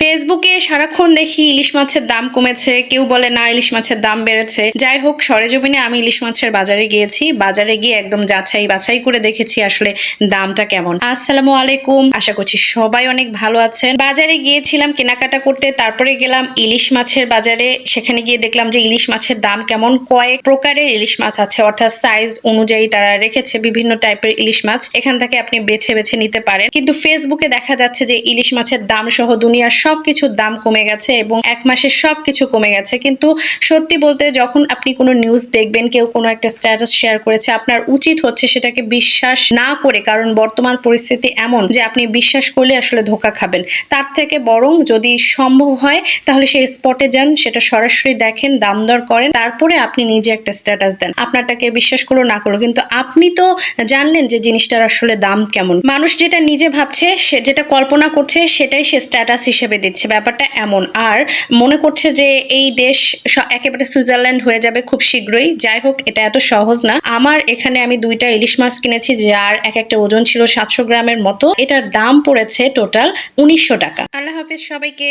ফেসবুকে সারাক্ষণ দেখি ইলিশ মাছের দাম কমেছে, কেউ বলে না ইলিশ মাছের দাম বেড়েছে। যাই হোক, সরেজমিনে আমি ইলিশ মাছের বাজারে গিয়েছি, বাজারে গিয়ে একদম যাচাই বাছাই করে দেখেছি আসলে দামটা কেমন। আসসালামু আলাইকুম, আশা করছি সবাই অনেক ভালো আছেন। বাজারে গিয়েছিলাম কেনাকাটা করতে, তারপরে গেলাম ইলিশ মাছের বাজারে। সেখানে গিয়ে দেখলাম যে ইলিশ মাছের দাম কেমন, কয়েক প্রকারের ইলিশ মাছ আছে, অর্থাৎ সাইজ অনুযায়ী তারা রেখেছে বিভিন্ন টাইপের ইলিশ মাছ। এখান থেকে আপনি বেছে বেছে নিতে পারেন। কিন্তু ফেসবুকে দেখা যাচ্ছে যে ইলিশ মাছের দাম সহ দুনিয়ার সবকিছুর দাম কমে গেছে এবং এক মাসে সবকিছু কমে গেছে। কিন্তু সত্যি বলতে যখন আপনি কোনো নিউজ দেখবেন, কেউ কোনো একটা স্ট্যাটাস শেয়ার করেছে, আপনার উচিত হচ্ছে সেটাকে বিশ্বাস না করে, কারণ বর্তমান পরিস্থিতি এমন যে আপনি বিশ্বাস করলে আসলে ধোকা খাবেন। তার থেকে বরং যদি সম্ভব হয়, তাহলে সেই স্পটে যান, সেটা সরাসরি দেখেন, দাম দর করেন, তারপরে আপনি নিজে একটা স্ট্যাটাস দেন। আপনারটাকে বিশ্বাস করো না করো কিন্তু আপনি তো জানলেন যে জিনিসটার আসলে দাম কেমন। মানুষ যেটা নিজে ভাবছে, সে যেটা কল্পনা করছে, সেটাই সে স্ট্যাটাস হিসেবে দিচ্ছে, ব্যাপারটা এমন। আর মনে করছে যে এই দেশ একেবারে সুইজারল্যান্ড হয়ে যাবে খুব শীঘ্রই। যাই হোক, এটা এত সহজ না। আমার এখানে আমি দুইটা ইলিশ মাছ কিনেছি যার এক একটা ওজন ছিল সাতশো গ্রামের মতো। এটার দাম পড়েছে টোটাল উনিশশো টাকা। আল্লাহ হাফিজ সবাইকে।